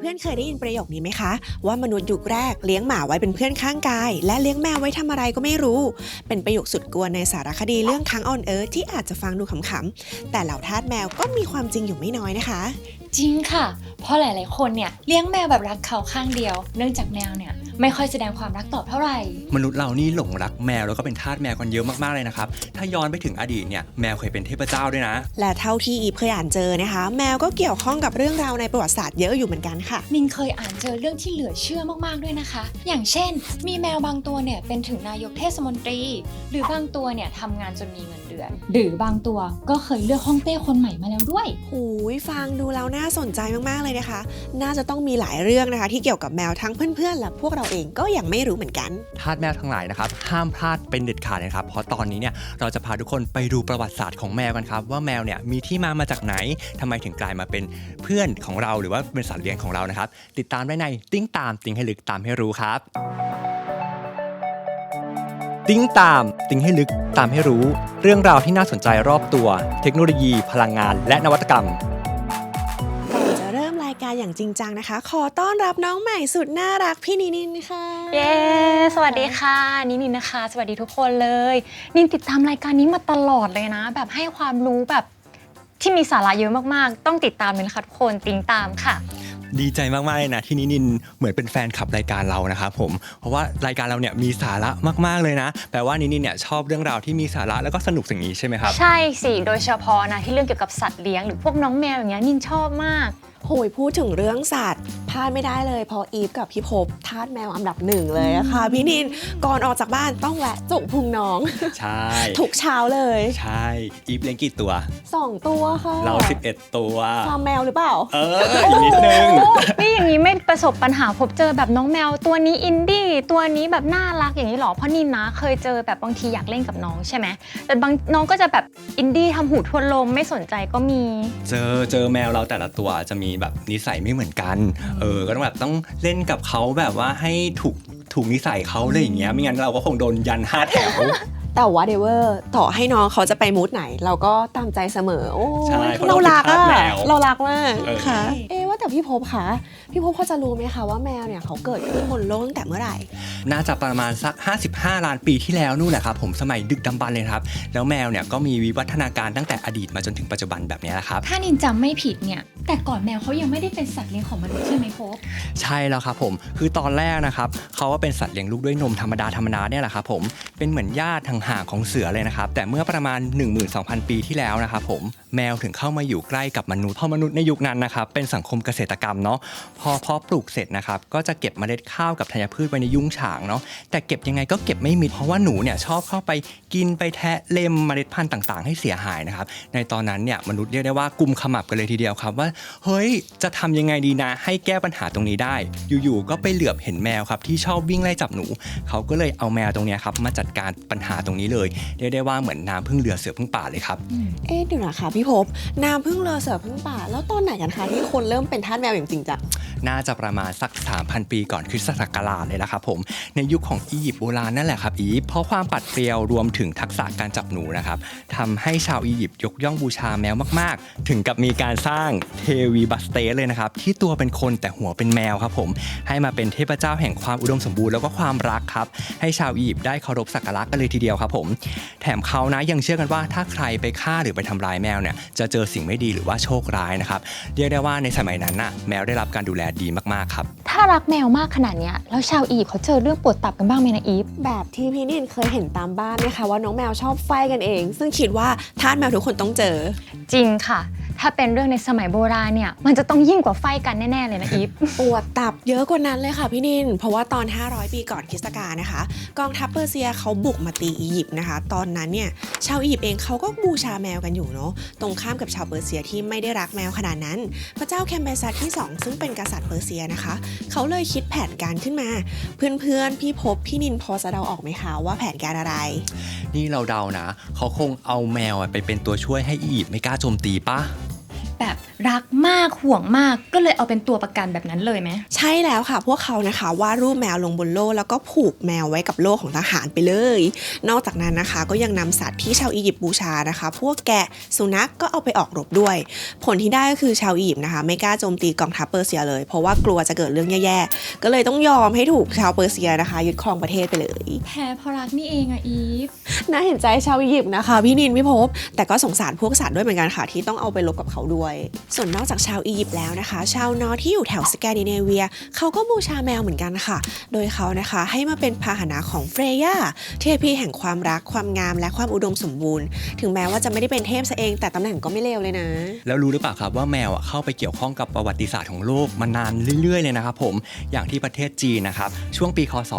เพื่อนๆ เคยได้ยินประโยคนี้ไหมคะ ว่ามนุษย์ยุคแรกเลี้ยงหมาไว้เป็นเพื่อนข้างกาย และเลี้ยงแมวไว้ทำอะไรก็ไม่รู้ เป็นประโยคสุดกวนในสารคดีเรื่องค้างออนเอิร์ธที่อาจจะฟังดูขำๆ แต่เหล่าทาสแมวก็มีความจริงอยู่ไม่น้อยนะคะ จริงค่ะ เพราะหลายๆคนเนี่ยเลี้ยงแมวแบบรักเขาข้างเดียว เนื่องจากแมวเนี่ย ไม่ค่อยแสดงความรักตอบเท่าไหร่ มนุษย์เรานี่หลงรักแมวแล้วก็เป็นทาสแมวกันเยอะมากๆเลยนะครับ ถ้าย้อนไปถึงอดีตเนี่ยแมวเคยเป็นเทพเจ้าด้วยนะ และเท่าที่อีฟเคยอ่านเจอนะคะ แมวก็เกี่ยวข้องกับเรื่องราวในประวัติศาสตร์เยอะอยู่เหมือนกันค่ะนินเคยอ่านเจอเรื่องที่เหลือเชื่อมากๆด้วยนะคะ อย่างเช่น มีแมวบางตัวเนี่ยเป็นถึงนายกเทศมนตรี หรือบางตัวเนี่ยทำงานจนมีเงินเดือน หรือบางตัวก็เคยเลือกห้องเต้คนใหม่มาแล้วด้วย หูยฟังดูแล้วน่าสนใจมากๆเลยนะคะ น่าจะต้องมีหลายเรื่องนะคะ ที่เกี่ยวกับแมวทั้งเพื่อนๆและพวกเราเองก็ยังไม่รู้เหมือนกัน ทาสแมวทั้งหลายนะครับห้ามพลาดเป็นเด็ดขาดนะครับ เพราะตอนนี้เนี่ยเราจะพาทุกคนไปดูประวัติศาสตร์ของแมวกันครับ ว่าแมวเนี่ยมีที่มามาจากไหนทำไมถึงกลายมาเป็นเพื่อนของเราหรือว่าเป็นสัตว์เลี้ยงของเรานะครับ ติดตามได้ในติ้งตามติ้งให้ลึกตามให้รู้ครับ ติ้งตามติ้งให้ลึกตามให้รู้ เรื่องราวที่น่าสนใจรอบตัว เทคโนโลยี พลังงาน และนวัตกรรม การอย่างจริงจังนะคะ ขอต้อนรับน้องใหม่สุดน่ารักพี่นินินค่ะ เย้ สวัสดีค่ะ นินินนะคะ สวัสดีทุกคนเลย นินติดตามรายการนี้มาตลอดเลยนะ แบบให้ความรู้แบบที่มีสาระเยอะมากๆ ต้องติดตามเลยนะคะทุกคนติงตามค่ะ ดีใจมากๆเลยนะที่นินินเหมือนเป็นแฟนคลับรายการเรานะครับผมเพราะว่ารายการเราเนี่ยมีสาระมากๆเลยนะแปลว่านินินเนี่ยชอบเรื่องราวที่มีสาระแล้วก็สนุกสิ่งนี้ใช่ไหมครับ ใช่สิ โดยเฉพาะนะที่เรื่องเกี่ยวกับสัตว์เลี้ยงหรือพวกน้องแมวอย่างเงี้ยนินชอบมาก โหยพูดถึงเรื่องสัตว์พลาดไม่ได้เลยเพราะอีฟกับพี่ภพทาสแมวอันดับหนึ่งเลยอะค่ะ พี่นินก่อนออกจากบ้านต้องแวะจุกพุงน้อง ใช่ทุกเช้าเลยใช่ อีฟเลี้ยงกี่ตัว สองตัวค่ะเรา 11 ตัว ฟาร์มแมวหรือเปล่า เอออีกนิดนึง นี่อย่างนี้ไม่ประสบปัญหาพบเจอแบบน้องแมวตัวนี้อินดี้ตัวนี้แบบน่ารักอย่างนี้หรอเพราะนินนะเคยเจอแบบบางทีอยากเล่นกับน้องใช่ไหมแต่บางน้องก็จะแบบอินดี้ทำหูทวนลมไม่สนใจก็มี เจอเจอแมวเราแต่ละตัวจะมีแบบนิสัยไม่เหมือนกัน เออ ก็ต้องแบบต้องเล่นกับเขาแบบว่าให้ถูกถูกนิสัยเขาเลยอย่างเงี้ย ไม่งั้นเราก็คงโดนยันห้าแถว แต่ว่าเดเวอร์ต่อให้น้องเขาจะไปมูดไหน เราก็ตามใจเสมอ โอ้ใช่ยเพราะเราเรารักเป็นทาอะสแมวเรารักมากเออ ค่ะ เอ๊ะว่าแต่พี่ภพคะพี่ภพพอจะรู้ไหมคะว่าแมวเนี่ยเขาเกิดขึ้นบนโลกตั้งแต่เมื่อไหร่ น่าจะประมาณสัก 55 ล้านปีที่แล้วนู่นแหละครับผมสมัยดึกดำบรรพ์เลยครับ แล้วแมวเนี่ยก็มีวิวัฒนาการตั้งแต่อดีตมาจนถึงปัจจุบันแบบนี้แหละครับ ถ้านินจำไม่ผิดเนี่ย แต่ก่อนแมวเขายังไม่ได้เป็นสัตว์เลี้ยงของมนุษย์ใช่ไหมพบใช่แล้วครับผมคือตอนแรกนะครับเขาว่าเป็นสัตว์เลี้ยงลูกด้วยนมธรรมดาธรรมดาเนี่ยแหละครับผมเป็นเหมือนญาติห่างของเสือเลยนะครับ แต่เมื่อประมาณ 12,000 ปีที่แล้วนะครับผมแมวถึงเข้ามาอยู่ใกล้กับมนุษย์เพราะมนุษย์ในยุคนั้นนะครับเป็นสังคมเกษตรกรรมเนาะพอเพาะปลูกเสร็จนะครับก็จะเก็บเมล็ดข้าวกับธัญพืชไว้ในยุ้งฉางเนาะแต่เก็บยังไงก็เก็บไม่มิดเพราะว่าหนูเนี่ยชอบเข้าไปกินไปแทะเล็มเมล็ดพันธุ์ต่าง ๆ ให้เสียหายนะครับในตอนนั้นเนี่ยมนุษย์เรียกได้ว่ากุมขมับกันเลยทีเดียวครับว่าเฮ้ยจะทำยังไงดีนะ ให้แก้ปัญหาตรงนี้ได้ อยู่ๆก็ไปเหลือบเห็นแมวครับที่ชอบวิ่งไล่จับหนู เขาก็เลยเอาแมวตรงนี้ครับมาจัดการปัญหาตรงนี้เลยเรียกได้ว่าเหมือนน้ำพึ่งเรือเสือพึ่งป่าเลยครับ เอ๊ะเดี๋ยวนะคะพี่ภพน้ำพึ่งเรือเสือพึ่งป่า แล้วตอนไหนกันคะที่คนเริ่มเป็นทาสแมวอย่างจริงจัง น่าจะประมาณสัก 3,000 ปีก่อนคริสตศักราชเลยละครับผม ในยุคของอียิปต์โบราณนั่นแหละครับอีฟเพราะความปัดเปรียวรวมถึงทักษะการจับหนูนะครับทำให้ชาวอียิปต์ยกย่องบูชาแมวมาก ๆ ถึงกับมีการสร้างเทวีบัสเตสเลยนะครับที่ตัวเป็นคนแต่หัวเป็นแมวครับผม ให้มาเป็นเทพเจ้าแห่งความอุดมสมบูรณ์แล้วก็ความรักครับให้ชาวอียิปต์ได้เคารพสักการะกันเลยทีเดียวครับผม แถมเขานะยังเชื่อกันว่าถ้าใครไปฆ่าหรือไปทำร้ายแมวเนี่ยจะเจอสิ่งไม่ดีหรือว่าโชคร้ายนะครับเรียกได้ว่าในสมัยนั้นน่ะแมวได้รับการดูแลดีมากๆครับ ถ้ารักแมวมากขนาดเนี้ยแล้วชาวอียิปต์เขาเจอเรื่องปวดตับกันบ้างไหมนะอีฟแบบที่พี่นินเคยเห็นตามบ้านไหมคะว่าน้องแมวชอบไฟกันเอง ซึ่งคิดว่าทาสแมวทุกคนต้องเจอ จริงค่ะ ถ้าเป็นเรื่องในสมัยโบราณเนี่ยมันจะต้องยิ่งกว่าไฟกันแน่ๆเลยนะอีฟปวดตับเยอะกว่านั้นเลยค่ะพี่นิน เพราะว่าตอน 500 ปีก่อนคริสตกาลนะคะ กองทัพเปอร์เซียเขาบุกมาตีอียิปต์นะคะ ตอนนั้นเนี่ยชาวอียิปต์เองเขาก็บูชาแมวกันอยู่เนาะตรงข้ามกับชาวเปอร์เซียที่ไม่ได้รักแมวขนาดนั้น พระเจ้าแคมเบซัสที่ 2 ซึ่งเป็นกษัตริย์เปอร์เซียนะคะ เขาเลยคิดแผนการขึ้นมา เพื่อนๆพี่พบพี่นินพอจะเดาออกไหมคะว่าแผนการอะไร นี่เราเดานะ เขาคงเอาแมวอะไปเป็นตัวช่วยให้อียิปต์ไม่กล้าโจมตีปะ แบบรักมากห่วงมาก ก็เลยเอาเป็นตัวประกันแบบนั้นเลยไหมใช่แล้วค่ะ พวกเขานะคะวาดรูปแมวลงบนโล่แล้วก็ผูกแมวไว้กับโล่ของทหารไปเลย นอกจากนั้นนะคะ ก็ยังนำสัตว์ที่ชาวอียิปต์บูชานะคะ พวกแกะสุนัขก็เอาไปออกรบด้วย ผลที่ได้ก็คือชาวอียิปต์นะคะ ไม่กล้าโจมตีกองทัพเปอร์เซียเลย เพราะว่ากลัวจะเกิดเรื่องแย่ๆก็เลยต้องยอมให้ถูกชาวเปอร์เซียนะคะยึดครองประเทศไปเลยแพ้เพราะรักนี่เองอะอีฟน่าเห็นใจชาวอียิปต์นะคะพี่นินพี่ภพแต่ก็สงสารพวกสัตว์ด้วยเหมือนกันค่ะที่ต้องเอาไปลบกับเขาด้วยส่วนนอกจากชาวอียิปต์แล้วนะคะ ชาวนอร์ที่อยู่แถวสแกนดิเนเวียเขาก็บูชาแมวเหมือนกันค่ะ โดยเขานะคะให้มาเป็นพาหนะของเฟรย่าเทพีแห่งความรักความงามและความอุดมสมบูรณ์ ถึงแม้ว่าจะไม่ได้เป็นเทพซะเองแต่ตำแหน่งก็ไม่เลวเลยนะ แล้วรู้หรือเปล่าครับว่าแมวอะเข้าไปเกี่ยวข้องกับประวัติศาสตร์ของโลกมานานเรื่อยๆเลยนะครับผมอย่างที่ประเทศจีนนะครับช่วงปีคศ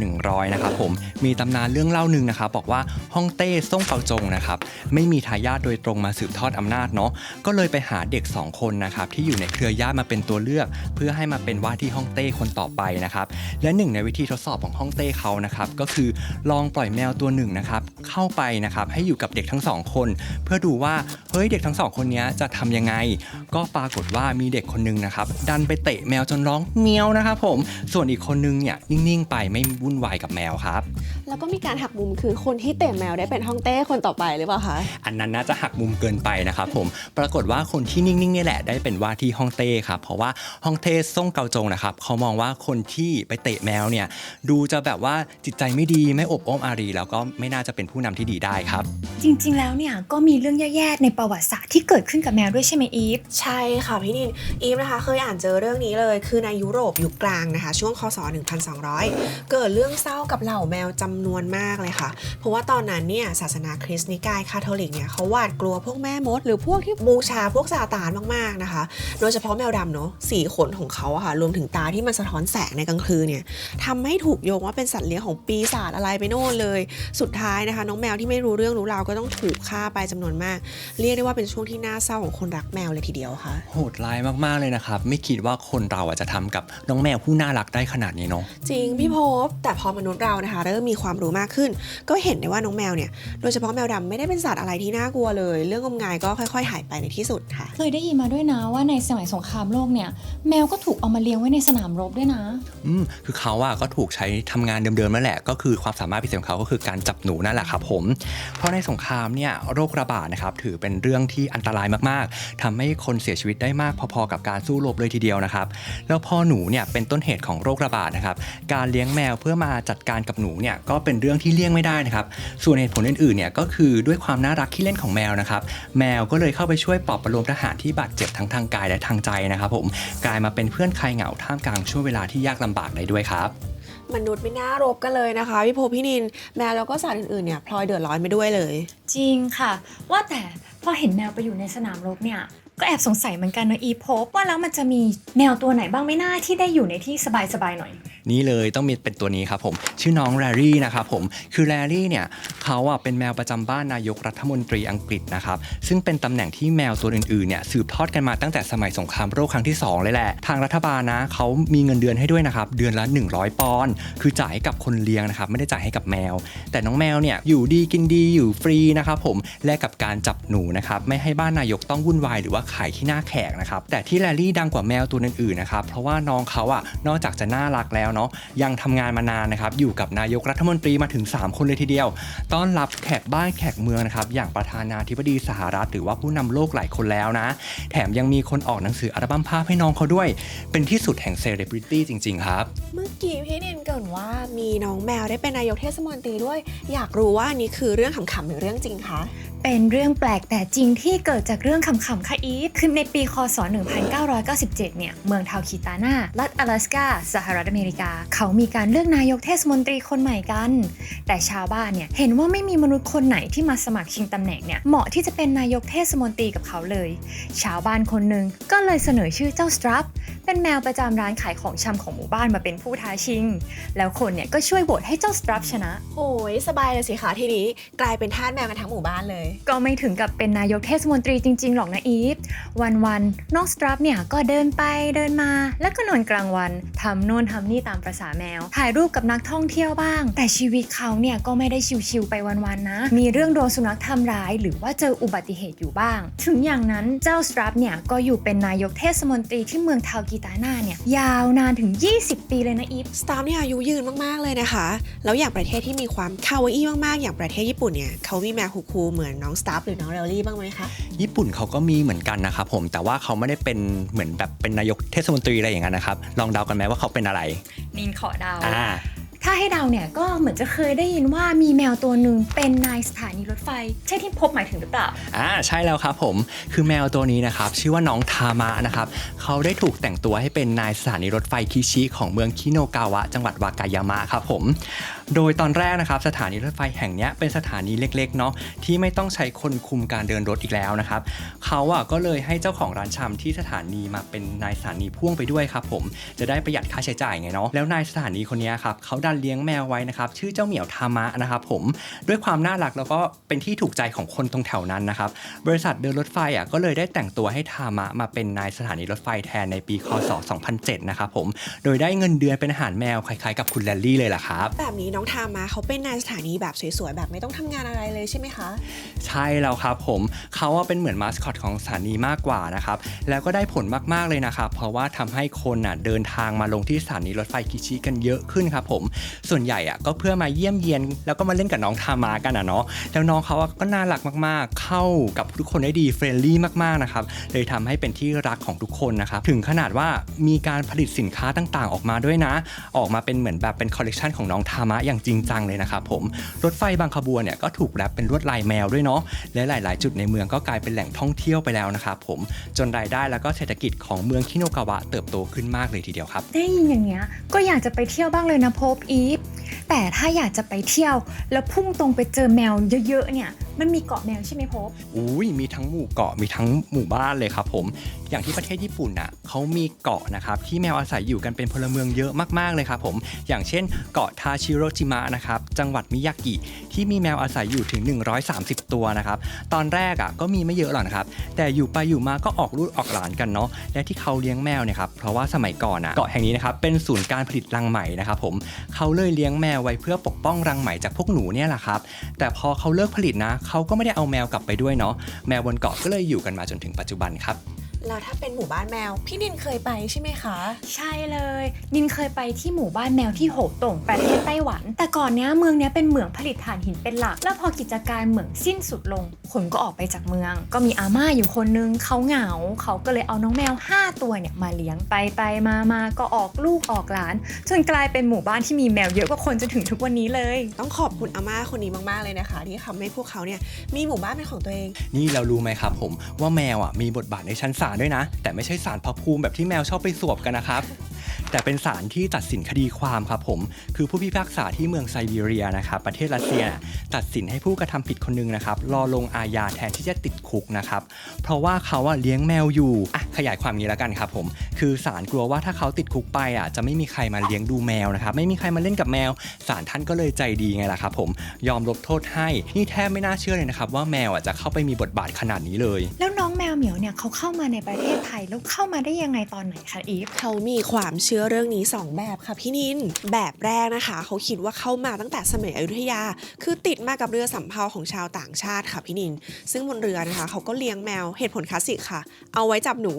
1100 นะครับผมมีตำนานเรื่องเล่าหนึ่งนะครับบอกว่าฮ่องเต้ซ่งเปาจงนะครับไม่มีทายาทโดยตรงมาสืบทอดอำนาจเนาะก็เลยไปหาาเด็ก 2 คนนะครับที่อยู่ในเครือญาติมาเป็นตัวเลือก เพื่อให้มาเป็นว่าที่ฮ่องเต้คนต่อไปนะครับและหนึ่งในวิธีทดสอบของฮ่องเต้เขานะครับก็คือลองปล่อยแมวตัวหนึ่งนะครับเข้าไปนะครับให้อยู่กับเด็กทั้งสองคน เพื่อดูว่าเฮ้ยเด็กทั้งสองคนนี้จะทำยังไง ก็ปรากฏว่ามีเด็กคนหนึงนะครับดันไปเตะแมวจนร้องเมียวนะครับผมส่วนอีกคนนึงเนี่ยนิ่งๆไปไม่วุ่นวายกับแมวครับแล้วก็มีการหักมุมคือคนที่เตะแมวได้เป็นฮ่องเต้คนต่อไปหรือเปล่าคะอันนั้นน่าจะหักมุมเกินไปนะครับผมปรากฏว่าคนที่นิ่งๆเนี่ยแหละได้เป็นว่าที่ฮ่องเต้ครับเพราะว่าฮ่องเต้ซ่งเกาจงนะครับเขามองว่าคนที่ไปเตะแมวเนี่ยดูจะแบบว่าจิตใจไม่ดีไม่อบอ้อมอารี แล้วก็ไม่น่าจะเป็นผู้นำที่ดีได้ครับ จริง ๆ แล้วเนี่ยก็มีเรื่องแย่ๆในประวัติศาสตร์ที่เกิดขึ้นกับแมวด้วยใช่ไหมอีฟใช่ค่ะพี่นินอีฟนะคะเคยอ่านเจอเรื่องนี้เลย คือในยุโรปยุคกลางนะคะ ช่วงคศ 1200 เกิดเรื่องเศร้ากับเหล่าแมวจำนวนมากเลยค่ะ เพราะว่าตอนนั้นเนี่ยศาสนาคริสต์นิกายคาทอลิกเนี่ยเขาหวาดกลัวพวกแม่มด หรือพวกที่บูชาพวกซาตานมากๆนะคะ โดยเฉพาะแมวดำเนาะสีขนของเขาอะค่ะ รวมถึงตาที่มันสะท้อนแสงในกลางคืนเนี่ยทำให้ถูกโยงว่าเป็นสัตว์เลี้ยงของปีศาจอะไรไปโน่นเลย สุดท้ายนะคะ น้องแมวที่ไม่รู้เรื่องรู้ราวก็ต้องถูกฆ่าไปจำนวนมาก เรียกได้ว่าเป็นช่วงที่น่าเศร้าของคนรักแมวเลยทีเดียวค่ะ โหดร้ายมากๆเลยนะครับ ไม่คิดว่าคนเราอะจะทำกับน้องแมวผู้น่ารักได้ขนาดนี้เนาะจริงพี่พบแต่พอมนุษย์เรานะคะเริ่มมีความรู้มากขึ้น ก็เห็นได้ว่าน้องแมวเนี่ยโดยเฉพาะแมวดำไม่ได้เป็นสัตว์อะไรที่น่ากลัวเลย เรื่องงมงายก็ค่อย ๆ หายไปในที่สุดค่ะ เคยได้ยินมาด้วยนะว่าในสมัยสงครามโลกเนี่ย แมวก็ถูกเอามาเลี้ยงไว้ในสนามรบด้วยนะ อืมคือเขาอะก็ถูกใช้ทำงานเดิมๆนั่นแหละ ก็คือความสามารถพิเศษของเขาก็คือการจับหนูนั่นแหละครับผม เพราะในสงครามเนี่ยโรคระบาดนะครับถือเป็นเรื่องที่อันตรายมากๆทำให้คนเสียชีวิตได้มากพอๆกับการสู้รบเลยทีเดียวนะครับ แล้วพอหนูเนี่ยเป็นต้นเหตุของโรคระบาดนะครับการเลี้ยงแมวเพื่อมาจัดการกับหนูเนี่ยก็เป็นเรื่องที่เลี่ยงไม่ได้นะครับส่วนเหตุผลอื่นๆเนี่ยก็คือด้วยความน่ารักขี้เล่นของแมวนะครับแมวก็เลยเข้าไปช่วยปลอบประโลมทหารที่บาดเจ็บทั้งทางกายและทางใจนะครับผมกลายมาเป็นเพื่อนคลายเหงาท่ามกลางช่วงเวลาที่ยากลำบากได้ด้วยครับมนุษย์ไม่น่ารบกันเลยนะคะพี่พบพี่นินแมวแล้วก็สัตว์อื่นๆเนี่ยพลอยเดือดร้อนไปด้วยเลย จริงค่ะ ว่าแต่พอเห็นแมวไปอยู่ในสนามรบเนี่ย ก็แอบสงสัยเหมือนกันนะอีพบว่าแล้วมันจะมีแมวตัวไหนบ้างไม่น่าที่ได้อยู่ในที่สบายๆหน่อย นี่เลยต้องมีเป็นตัวนี้ครับผมชื่อน้องแรรี่นะครับผมคือแรรี่เนี่ยเขาอะเป็นแมวประจำบ้านนายกรัฐมนตรีอังกฤษนะครับซึ่งเป็นตำแหน่งที่แมวตัวอื่นๆเนี่ยสืบทอดกันมาตั้งแต่สมัยสงครามโลกครั้งที่2เลยแหละทางรัฐบาลนะเขามีเงินเดือนให้ด้วยนะครับเดือนละ 100 ปอนด์คือจ่ายให้กับคนเลี้ยงนะครับไม่ได้จ่ายให้กับแมว แต่น้องแมวเนี่ยอยู่ดีกินดีอยู่ฟรีนะครับผมแลกกับการจับหนูนะครับไม่ให้บ้านนายกต้องวุ่นวายหรือว่าขายที่หน้าแขกนะครับแต่ที่แรรี่ดังกว่าแมวตัวอื่นๆนะครับเพราะว่าน้องเขาอะนอกจากจะน่ารักแล้วเนาะยังทำงานมานานนะครับอยู่กับนายกรัฐมนตรีมาถึง 3 คนเลยทีเดียว ต้อนรับแขกบ้านแขกเมืองนะครับอย่างประธานาธิบดีสหรัฐ หรือว่าผู้นำโลกหลายคนแล้วนะ แถมยังมีคนออกหนังสืออัลบั้มภาพให้น้องเขาด้วย เป็นที่สุดแห่งเซเลบริตี้จริง ๆ ครับ เมื่อกี้พี่เนนเกินว่ามีน้องแมวได้เป็นนายกเทศมนตรีด้วย อยากรู้ว่าอันนี้คือเรื่องขำๆหรือเรื่องจริงคะ เป็นเรื่องแปลกแต่จริงที่เกิดจากเรื่องขำๆค่ะอีฟคือในปีคศ 1997 เนี่ย เมืองทาวคิตานารัฐ阿拉สกาสหรัฐอเมริกา เขามีการเลือกนายกเทศมนตรีคนใหม่กัน แต่ชาวบ้านเนี่ย เห็นว่าไม่มีมนุษย์คนไหนที่มาสมัครชิงตำแหน่งเนี่ย เหมาะที่จะเป็นนายกเทศมนตรีกับเขาเลย ชาวบ้านคนหนึ่งก็เลยเสนอชื่อเจ้าสตรัปเป็นแมวประจำร้านขายของชำของหมู่บ้านมาเป็นผู้ท้าชิง แล้วคนเนี่ยก็ช่วยโหวตให้เจ้าสตรัปชนะ โอ้ยสบายเลยสิคะทีนี้กลายเป็นทาสแมวกันทั้งหมู่บ้านเลยก็ไม่ถึงกับเป็นนายกเทศมนตรีจริง ๆ หรอกนะอีฟ วันๆน้องสตรัปเนี่ยก็เดินไปเดินมา แล้วก็นอนกลางวันทำโน่นทำนี่ตามประษาแมว ถ่ายรูปกับนักท่องเที่ยวบ้าง แต่ชีวิตเขาเนี่ยก็ไม่ได้ชิวๆไปวันๆนะ มีเรื่องโดนสุนัขทำร้าย หรือว่าเจออุบัติเหตุอยู่บ้าง ถึงอย่างนั้นเจ้าสตรัปเนี่ยก็อยู่เป็นนายกเทศมนตรีที่เมืองทาวกีตานาเนี่ยยาวนานถึง 20 ปีเลยนะอีฟ สตาร์เนี่ยอายุยืนมากๆเลยนะคะ แล้วอย่างประเทศที่มีความคาวาอี้มากๆ อย่างประเทศญี่ปุ่นเนี่ยเขามีแมวคูลๆเหมือนน้องสตาร์หรือน้องเรลลี่บ้างไหมคะ ญี่ปุ่นเขาก็มีเหมือนกันนะครับผม แต่ว่าเขาไม่ได้เป็นเหมือนแบบเป็นนายกเทศมนตรีอะไรอย่างนั้นนะครับ ลองเดากันไหมว่าเขาเป็นอะไร นินขอเดาอ่าถ้า ให้เดาเนี่ยก็เหมือนจะเคยได้ยินว่ามีแมวตัวหนึ่งเป็นนายสถานีรถไฟ ใช่ที่พบหมายถึงหรือเปล่า อ่าใช่แล้วครับผมคือแมวตัวนี้นะครับชื่อว่าน้องทามะนะครับเขาได้ถูกแต่งตัวให้เป็นนายสถานีรถไฟคิชิของเมืองคิโนกาวะ จังหวัดวากายามะครับผมโดยตอนแรกนะครับสถานีรถไฟแห่งนี้เป็นสถานีเล็กๆเนาะที่ไม่ต้องใช้คนคุมการเดินรถอีกแล้วนะครับเขาอะก็เลยให้เจ้าของร้านชำที่สถานีมาเป็นนายสถานีพ่วงไปด้วยครับผมจะได้ประหยัดค่าใช้จ่ายไงเนาะแล้วนายสถานีคนนี้ครับเขาดันเลี้ยงแมวไว้นะครับชื่อเจ้าเหมียวทามะนะครับผมด้วยความน่ารักแล้วก็เป็นที่ถูกใจของคนตรงแถวนั้นนะครับบริษัทเดินรถไฟอะก็เลยได้แต่งตัวให้ทามะมาเป็นนายสถานีรถไฟแทนในปีคศ 2007 นะครับผมโดยได้เงินเดือนเป็นอาหารแมวคล้ายๆกับคุณแลลลี่เลยล่ะครับแบบนี้น้องทามาเขาเป็นนายสถานีแบบสวยๆแบบไม่ต้องทำงานอะไรเลยใช่ไหมคะ ใช่แล้วครับผมเขาว่าเป็นเหมือนมาสคอตของสถานีมากกว่านะครับแล้วก็ได้ผลมากๆเลยนะครับเพราะว่าทำให้คนน่ะเดินทางมาลงที่สถานีรถไฟคิชิกันเยอะขึ้นครับผมส่วนใหญ่อะก็เพื่อมาเยี่ยมเยียน แล้วก็มาเล่นกับน้องทามากันอะเนาะแล้วน้องเขาก็น่ารักมากๆ เข้ากับทุกคนได้ดีเฟรนลี่มากๆนะครับเลยทำให้เป็นที่รักของทุกคนนะครับถึงขนาดว่ามีการผลิตสินค้าต่างๆ ออกมาด้วยนะ ออกมาเป็นเหมือนแบบเป็นคอลเลกชันของน้องทามะอย่างจริงจังเลยนะครับผมรถไฟบางขบวนเนี่ยก็ถูกแรปเป็นลวดลายแมวด้วยเนาะและหลาย ๆ จุดในเมืองก็กลายเป็นแหล่งท่องเที่ยวไปแล้วนะครับผมจนรายได้แล้วก็เศรษฐกิจของเมืองคิโนกาวะเติบโตขึ้นมากเลยทีเดียวครับได้ยินอย่างเงี้ยก็อยากจะไปเที่ยวบ้างเลยนะพบอีฟแต่ถ้าอยากจะไปเที่ยว แล้วพุ่งตรงไปเจอแมวเยอะๆเนี่ยมันมีเกาะแมวใช่ไหมพบอุ้ยมีทั้งหมู่เกาะมีทั้งหมู่บ้านเลยครับผม อย่างที่ประเทศญี่ปุ่นน่ะเขามีเกาะนะครับที่แมวอาศัยอยู่กันเป็นพลเมืองเยอะมากๆเลยครับผมอย่างเช่น เกาะทาชิโรจิมะนะครับจังหวัดมิยากิที่มีแมวอาศัยอยู่ถึง 130 ตัวนะครับตอนแรกอะก็มีไม่เยอะหรอกนะครับแต่อยู่ไปอยู่มาก็ออกลูกออกหลานกันเนาะและที่เขาเลี้ยงแมวเนี่ยครับเพราะว่าสมัยก่อนอะเกาะแห่งนี้นะครับเป็นศูนย์การผลิตรังไหมนะครับผมเขาเลยเลี้ยงแมวไว้เพื่อปกป้องรังไหมจากพวกหนูเนี่ยแหละครับแต่พอเขาเลิกผลิตนะเขาก็ไม่ได้เอาแมวกลับไปด้วยเนาะแมวบนเกาะก็เลยอยู่กันมาจนถึงปัจจุบันครับ แล้วถ้าเป็นหมู่บ้านแมว พี่นินเคยไปใช่ไหมคะ ใช่เลย นินเคยไปที่หมู่บ้านแมวที่โหตงประเทศไต้หวัน แต่ก่อนเนี้ยเมืองเนี้ยเป็นเหมืองผลิตถ่านหินเป็นหลัก แล้วพอกิจการเหมืองสิ้นสุดลง คนก็ออกไปจากเมือง ก็มีอาม่าอยู่คนนึงเขาเหงา เขาก็เลยเอาน้องแมว 5 ตัวเนี่ยมาเลี้ยงไปไปมามาก็ออกลูกออกหลาน จนกลายเป็นหมู่บ้านที่มีแมวเยอะกว่าคนจนถึงทุกวันนี้เลย ต้องขอบคุณอาม่าคนนี้มากๆเลยนะคะ ที่ทำให้พวกเขาเนี่ยมีหมู่บ้านเป็นของตัวเอง นี่เรารู้ไหมครับผมว่าแมวอะมีบทบาทในชั้นศาลด้วยนะ แต่ไม่ใช่ศาลพระภูมิแบบที่แมวชอบไปสวบกันนะครับ แต่เป็นศาลที่ตัดสินคดีความครับผม คือผู้พิพากษาที่เมืองไซบีเรียนะครับ ประเทศรัสเซีย ตัดสินให้ผู้กระทำผิดคนหนึงนะครับ รอลงอาญาแทนที่จะติดคุกนะครับ เพราะว่าเขาอะเลี้ยงแมวอยู่อะขยายความนี้แล้วกันครับผม คือศาลกลัวว่าถ้าเขาติดคุกไปอะจะไม่มีใครมาเลี้ยงดูแมวนะครับ ไม่มีใครมาเล่นกับแมว ศาลท่านก็เลยใจดีไงล่ะครับผม ยอมลบโทษให้ นี่แทบไม่น่าเชื่อเลยนะครับว่าแมวอะจะเข้าไปมีบทบาทขนาดนี้เลย แล้ว แมวเหมียวเนี่ยเขาเข้ามาในประเทศไทยแล้วเข้ามาได้ยังไงตอนไหนคะอีฟเขามีความเชื่อเรื่องนี้ 2 แบบค่ะพี่นิน แบบแรกนะคะ เขาคิดว่าเข้ามาตั้งแต่สมัยอยุธยา คือติดมากับเรือสำเภาของชาวต่างชาติค่ะพี่นิน ซึ่งบนเรือนะคะเขาก็เลี้ยงแมวเหตุผลคลาสสิกค่ะ เอาไว้จับหนู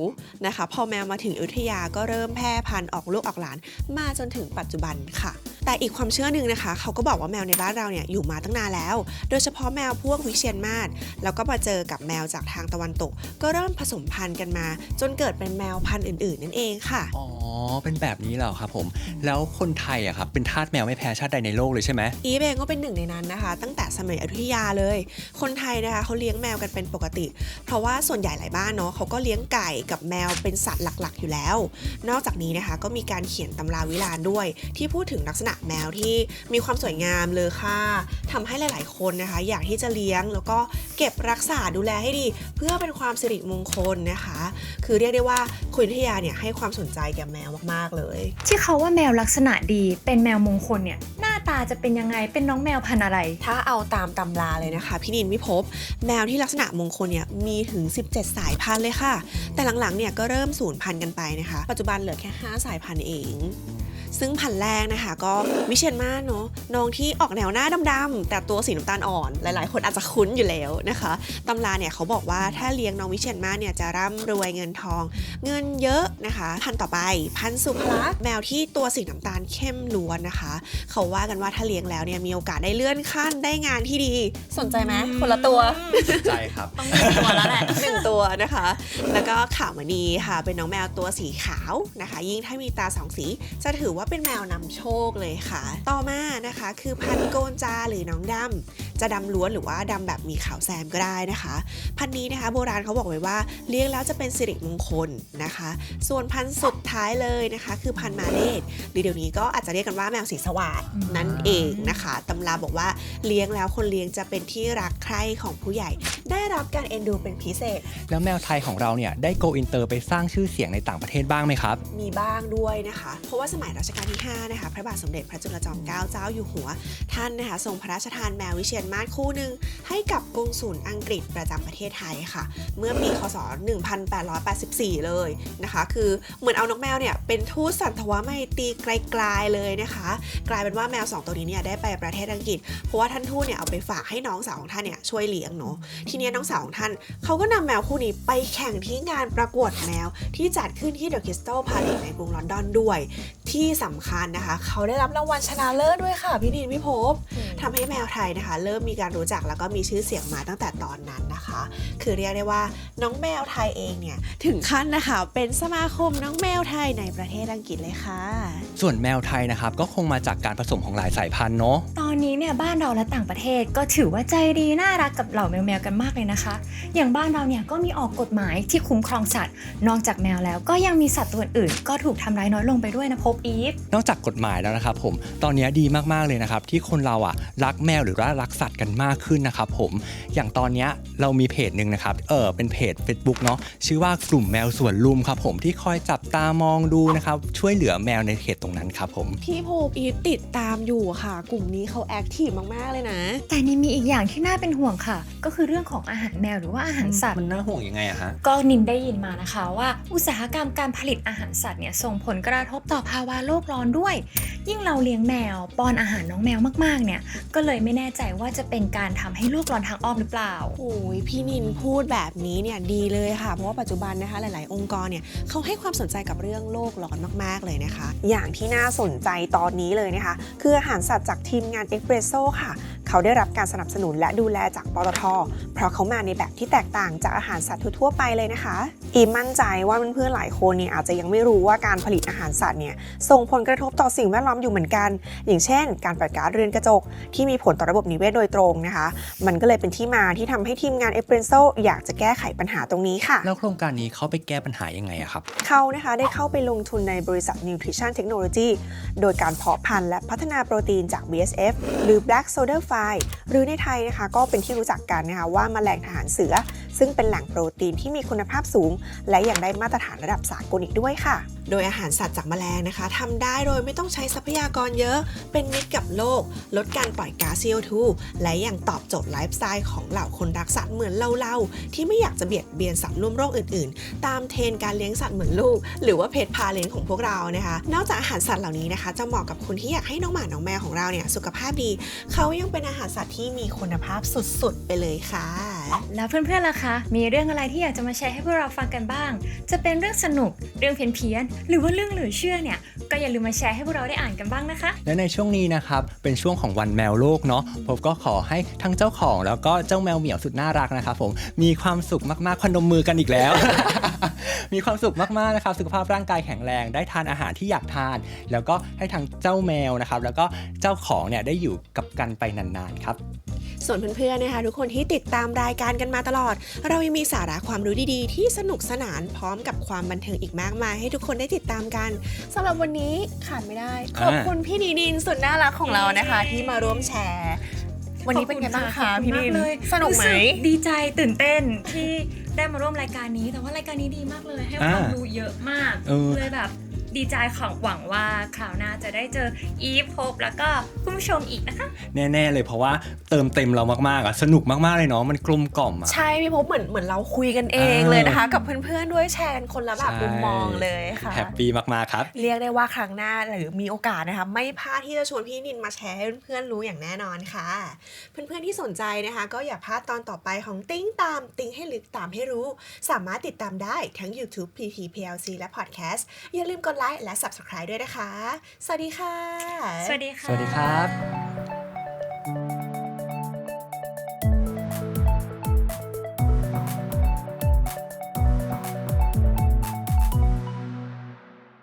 นะคะ พอแมวมาถึงอยุธยาก็เริ่มแพร่พันธุ์ออกลูกออกหลาน มาจนถึงปัจจุบันค่ะ แต่อีกความเชื่อหนึ่งนะคะ เขาก็บอกว่าแมวในบ้านเราเนี่ยอยู่มาตั้งนานแล้ว โดยเฉพาะแมวพวกวิเชียนมาศแล้วก็มาเจอกับแมวจากทางตะวันตก ก็เริ่มผสมพันธุ์กันมา จนเกิดเป็นแมวพันธุ์อื่น ๆ นั่นเองค่ะ อ๋อ เป็นแบบนี้เหรอครับผม แล้วคนไทยอะครับเป็นทาสแมวไม่แพ้ชาติใดในโลกเลยใช่ไหมอีฟเองก็เป็นหนึ่งในนั้นนะคะ ตั้งแต่สมัยอยุธยาเลย คนไทยนะคะเขาเลี้ยงแมวกันเป็นปกติ เพราะว่าส่วนใหญ่หลายบ้านเนาะเขาก็เลี้ยงไก่กับแมวเป็นสัตว์หลัก ๆ อยู่แล้ว นอกจากนี้นะคะก็มีการเขียนตำราวิลานด้วย ที่พูดถึงลักษณะแมวที่มีความสวยงามเลอค่าทำให้หลาย ๆ คนนะคะ อยากที่จะเลี้ยง แล้วก็เก็บรักษาดูแลให้ดี เพื่อเป็นความสิริมงคลนะคะ คือเรียกได้ว่าคุณวิทยาเนี่ยให้ความสนใจแก่แมวมากๆเลย ที่เขาว่าแมวลักษณะดีเป็นแมวมงคลเนี่ยหน้าตาจะเป็นยังไงเป็นน้องแมวพันธุ์อะไร ถ้าเอาตามตำราเลยนะคะพี่นินวิภพแมวที่ลักษณะมงคลเนี่ยมีถึง 17 สายพันธุ์เลยค่ะ แต่หลัง ๆ เนี่ยก็เริ่มสูญพันธุ์กันไปนะคะ ปัจจุบันเหลือแค่ 5 สายพันธุ์เอง ซึ่งพันธุ์แรกนะคะ ก็วิเชียนมาศเนาะน้องที่ออกแนวหน้าดำๆแต่ตัวสีน้ำตาลอ่อนหลายๆ คนอาจจะคุ้นอยู่แล้วนะคะตำราเนี่ยเขาบอกว่าถ้าเลี้ยงน้องวิเชียนมาศเนี่ยจะร่ำรวยเงินทอง เงินเยอะนะคะ พันธุ์ต่อไปพันธุ์สุภลักษณ์แมวที่ตัวสีน้ำตาลเข้มล้วนนะคะ เขาว่ากันว่าถ้าเลี้ยงแล้วเนี่ยมีโอกาสได้เลื่อนขั้นได้งานที่ดี สนใจไหมคนละตัวใจครับต้องมีตัวแล้วแหละหนึ่งตัวนะคะ แล้วก็ขาวมณีค่ะเป็นน้องแมวตัวสีขาวนะคะ ยิ่งถ้ามีตาสองสีจะถือว่าเป็นแมวนำโชคเลยค่ะ ต่อมานะคะ คือพันโกนจาหรือน้องดำจะดำล้วนหรือว่าดำแบบมีขาวแซมก็ได้นะคะ พันธุ์นี้นะคะ โบราณเขาบอกไว้ว่าเลี้ยงแล้วจะเป็นสิริมงคลนะคะ ส่วนพันธุ์สุดท้ายเลยนะคะ คือพันธุ์มาเลดหรือเดี๋ยวนี้ก็อาจจะเรียกกันว่าแมวสีสวัสดอืมนั่นเองนะคะตำราบอกว่าเลี้ยงแล้วคนเลี้ยงจะเป็นที่รักใคร่ของผู้ใหญ่ ได้รับการเอ็นดูเป็นพิเศษ แล้วแมวไทยของเราเนี่ยได้โกอินเตอร์ไปสร้างชื่อเสียงในต่างประเทศบ้างไหมครับ มีบ้างด้วยนะคะ เพราะว่าสมัยรัชกาลที่5นะคะพระบาทสมเด็จพระจุลจอมเกล้าเจ้าอยู่หัว ท่านนะคะทรงพระราชทานแมววิเชียนมาศคู่หนึ่งให้กับกงสุลอังกฤษประจำประเทศไทยค่ะ เมื่อปีคศ 1884 เลยนะคะ คือเหมือนเอานกแมวเนี่ยเป็นทูตสันทวไมตรีไกลๆเลยนะคะ กลายเป็นว่าแมว 2 ตัวนี้เนี่ยได้ไปประเทศอังกฤษ เพราะว่าท่านทูตเนี่ยเอาไปฝากให้น้องสาวของท่านเนี่ยช่วยเลี้ยงเนาะ ทีเนี้ยน้องสาวของท่านเขาก็นำแมวคู่นี้ไปแข่งที่งานประกวดแมวที่จัดขึ้นที่ The Crystal Palace ในกรุงลอนดอนด้วย ที่สำคัญนะคะ เขาได้รับรางวัลชนะเลิศด้วยค่ะพี่ดินพี่ภพทำให้แมวไทยนะคะเริ่มมีการรู้จักแล้วก็มีชื่อเสียงมาตั้งแต่ตอนนั้นนะคะ คือเรียกได้ว่าน้องแมวไทยเองเนี่ยถึงขั้นนะคะเป็นสมาคมน้องแมวไทยในประเทศอังกฤษเลยค่ะ ส่วนแมวไทยนะครับก็คงมาจากการผสมของหลายสายพันธุ์เนาะตอนนี้เนี่ยบ้านเราและต่างประเทศก็ถือว่าใจดีน่ารักกับเหล่าแมวๆกันมากเลยนะคะ อย่างบ้านเราเนี่ยก็มีออกกฎหมายที่คุ้มครองสัตว์ นอกจากแมวแล้วก็ยังมีสัตว์ตัวอื่นๆก็ถูกทำร้ายน้อยลงไปด้วยนะพบอีฟนอกจากกฎหมายแล้วนะครับผมตอนนี้ดีมากๆเลยนะครับที่คนเราอะรักแมวหรือว่ารักสัตว์กันมากขึ้นนะครับผมอย่างตอนเนี้ยเรามีเพจหนึ่งนะครับเออเป็นเพจ Facebook เนาะชื่อว่ากลุ่มแมวสวนลุมครับผมที่คอยจับตามองดูนะครับช่วยเหลือแมวในเขตตรงนั้นครับผมพี่ภูมิอีฟติดตามอยู่ค่ะ กลุ่มนี้เขาแอคทีฟมากๆเลยนะ แต่นี่มีอีกอย่างที่น่าเป็นห่วงค่ะ ก็คือเรื่องของอาหารแมวหรือว่าอาหารสัตว์มันน่าห่วงยังไงอะฮะก็นินได้ยินมานะคะว่า อุตสาหกรรมการผลิตอาหารสัตว์เนี่ยส่งผลกระทบต่อภาวะโลกร้อนด้วย ยิ่งเราเลี้ยงแมวป้อนอาหารน้องแมวมากๆ เนี่ย ก็เลยไม่แน่ใจว่าจะเป็นการทำให้โลกร้อนทางอ้อมหรือเปล่า โอ้ยพี่นินพูดแบบนี้เนี่ยดีเลยค่ะ เพราะว่าปัจจุบันนะคะหลาย ๆ องค์กรเนี่ยเขาให้ความสนใจกับเรื่องโลกร้อนมาก ๆ เลยนะคะ อย่างที่น่าสนใจตอนนี้เลยนะคะ คืออาหารสัตว์จากทีมงานเอ็กเพรสโซค่ะ เขาได้รับการสนับสนุนและดูแลจากปตท เพราะเขามาในแบบที่แตกต่างจากอาหารสัตว์ทั่วไปเลยนะคะ อีมั่นใจว่าเพื่อนๆหลายคนเนี่ยอาจจะยังไม่รู้ว่าการผลิตอาหารสัตว์เนี่ยส่งผลกระทบต่อสิ่งแวดล้อมอยู่เหมือนกัน อย่างเช่น การปล่อยก๊าซเรือนกระจก ที่มีผลต่อระบบนิเวศโดยตรงนะคะ มันก็เลยเป็นที่มาที่ทำให้ทีมงานเอ p เ e ร s โซอยากจะแก้ไขปัญหาตรงนี้ค่ะ แล้วโครงการนี้เขาไปแก้ปัญหายังไงอะครับ เขานะคะได้เข้าไปลงทุนในบริษัท Nutrition Technology โดยการเพาะพันธุ์และพัฒนาโปรตีนจาก BSF หรือ Black Soldier Fly หรือในไทยนะคะก็เป็นที่รู้จักกันนะคะว่าแมลงทหารเสือ ซึ่งเป็นแหล่งโปรตีนที่มีคุณภาพสูง และยังได้มาตรฐานระดับสากลอีกด้วยค่ะ โดยอาหารสัตว์จากแมลงนะคะทำได้โดยไม่ต้องใช้ทรัพพยากรเยอะ เป็นมิตรกับโลก ลดการปล่อยก๊าซ CO2 และยังตอบโจทย์ไลฟ์สไตล์ของเหล่าคนรักสัตว์เหมือนเราๆ ที่ไม่อยากจะเบียดเบียนสัตว์ร่วมโรคอื่นๆ ตามเทรนการเลี้ยงสัตว์เหมือนลูก หรือว่าเพจพาเลี้ยงของพวกเรานะคะ นอกจากอาหารสัตว์เหล่านี้นะคะ จะเหมาะกับคุณที่อยากให้น้องหมา น้องแมวของเราเนี่ยสุขภาพดี เขายังเป็นอาหารสัตว์ที่มีคุณภาพสุดๆ ไปเลยค่ะ แล้วเพื่อนๆล่ะคะ มีเรื่องอะไรที่อยากจะมาแชร์ให้พวกเราฟังกันบ้าง จะเป็นเรื่องสนุก เรื่องเพี้ยนๆ หรือว่าเรื่องเหลือเชื่อเนี่ย ก็อย่าลืมมาแชร์ให้พวกเราได้อ่านกันบ้างนะคะ และในช่วงนี้นะครับ เป็นช่วงของวันแมวโลกเนาะ ผมก็ขอให้ทั้งเจ้าของแล้วก็เจ้าแมวเหมียวสุดน่ารักนะครับผม มีความสุขมากๆพนมมือกันอีกแล้ว มีความสุขมากๆนะครับ สุขภาพร่างกายแข็งแรง ได้ทานอาหารที่อยากทาน แล้วก็ให้ทั้งเจ้าแมวนะครับ แล้วก็เจ้าของเนี่ยได้อยู่กับกันไปนานๆครับ ส่วนเพื่อนๆนะคะทุกคนที่ติดตามรายการกันมาตลอด เรายังมีสาระความรู้ดีๆ ที่สนุกสนานพร้อมกับความบันเทิงอีกมากมาย ให้ทุกคนได้ติดตามกันสำหรับวันนี้ขาดไม่ได้ ขอบคุณพี่นีนินสุดน่ารักของเรานะคะ ที่มาร่วมแชร์ วันนี้เป็นไงบ้างคะขอบพี่ณนิมานเลยสนุกไหมรู้ดีใจตื่นเต้นที่ได้มาร่วมรายการนี้ แต่ว่ารายการนี้ดีมากเลย ให้ความอ่ารู้เยอะมากเออเลยแบบ ดีใจของหวังว่าคราวหน้าจะได้เจออีฟโฮปแล้วก็คุณผู้ชมอีกนะคะ แน่ๆเลยเพราะว่าเติมเต็มเรามากๆอะสนุกมากๆเลยเนาะมันกลมกล่อมอะ ใช่พี่พบเหมือนเหมือนเราคุยกันเองอ่าเลยนะคะ กับเพื่อนๆด้วยแชร์กันคนละแบบใช่มุมมองเลยค่ะแฮปปี้มากๆครับ เรียกได้ว่าครั้งหน้าหรือมีโอกาสนะคะ ไม่พลาดที่จะชวนพี่นินมาแชร์ให้เพื่อนๆรู้อย่างแน่นอนค่ะ เพื่อนๆที่สนใจนะคะ ก็อย่าพลาดตอนต่อไปของติ้งตามติ้งให้ลึกตามให้รู้ สามารถติดตามได้ทั้ง YouTube PP PLC และ Podcast อย่าลืมกดไลค์และ Subscribe ด้วยนะคะ สวัสดีค่ะ สวัสดีค่ะ สวัสดีครับ